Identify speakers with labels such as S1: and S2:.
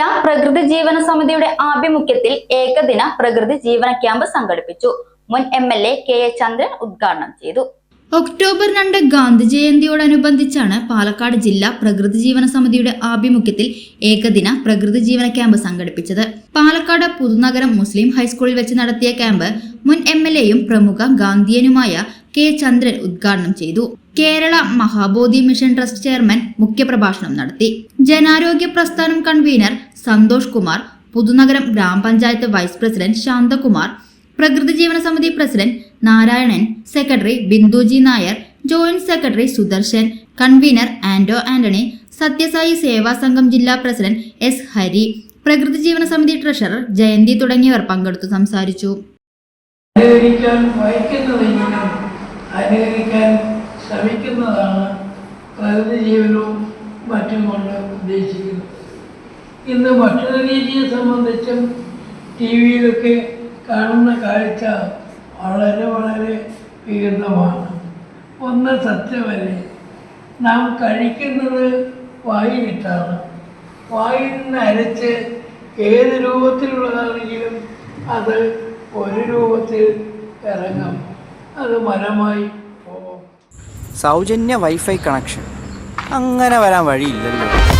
S1: ജില്ലാ പ്രകൃതി ജീവന സമിതിയുടെ ആഭിമുഖ്യത്തിൽ ഏകദിന പ്രകൃതി ജീവന ക്യാമ്പ് സംഘടിപ്പിച്ചു. മുൻ M L A K A Chandran ഉദ്ഘാടനം ചെയ്തു.
S2: ഒക്ടോബർ രണ്ട് ഗാന്ധി ജയന്തിയോടനുബന്ധിച്ചാണ് പാലക്കാട് ജില്ലാ പ്രകൃതി ജീവന സമിതിയുടെ ആഭിമുഖ്യത്തിൽ ഏകദിന പ്രകൃതി ജീവന ക്യാമ്പ് സംഘടിപ്പിച്ചത്. പാലക്കാട് പുതുനഗരം മുസ്ലിം ഹൈസ്കൂളിൽ വെച്ച് നടത്തിയ ക്യാമ്പ് മുൻ എം എൽ എയും പ്രമുഖ ഗാന്ധിയനുമായ കെ ചന്ദ്രൻ ഉദ്ഘാടനം ചെയ്തു. Kerala Mahabodhi mission trust chairman മുഖ്യപ്രഭാഷണം നടത്തി. ജനാരോഗ്യ പ്രസ്ഥാനം കൺവീനർ സന്തോഷ് കുമാർ പുതുനഗരം ഗ്രാമപഞ്ചായത്ത് വൈസ് പ്രസിഡന്റ് ശാന്തകുമാർ പ്രകൃതി ജീവന സമിതി president Narayanan secretary Binduji Nair joint secretary Sudarshan convener Anto Antony Sathyasai Seva Sangham ജില്ലാ പ്രസിഡന്റ് എസ് ഹരി പ്രകൃതി ജീവന സമിതി ട്രഷറർ ജയന്തി തുടങ്ങിയവർ പങ്കെടുത്തു സംസാരിച്ചു.
S3: ശ്രമിക്കുന്നതാണ് പ്രകൃതി ജീവനവും മറ്റും കൊണ്ട് ഉദ്ദേശിക്കുന്നത്. ഇന്ന് ഭക്ഷണ രീതിയെ സംബന്ധിച്ചും ടി വിയിലൊക്കെ കാണുന്ന കാഴ്ച വളരെ വളരെ വികൃതമാണ്. ഒന്ന് സത്യമല്ലേ നാം കഴിക്കുന്നത് വായിലിട്ടാണ്. വായിൽ നിന്ന് അരച്ച് ഏത് രൂപത്തിലുള്ളതാണെങ്കിലും അത് ഒരു രൂപത്തിൽ ഇറങ്ങും. അത് മരമായി പോകും.
S4: സൗജന്യ വൈഫൈ കണക്ഷൻ. അങ്ങനെ വരാൻ വഴിയില്ലല്ലോ.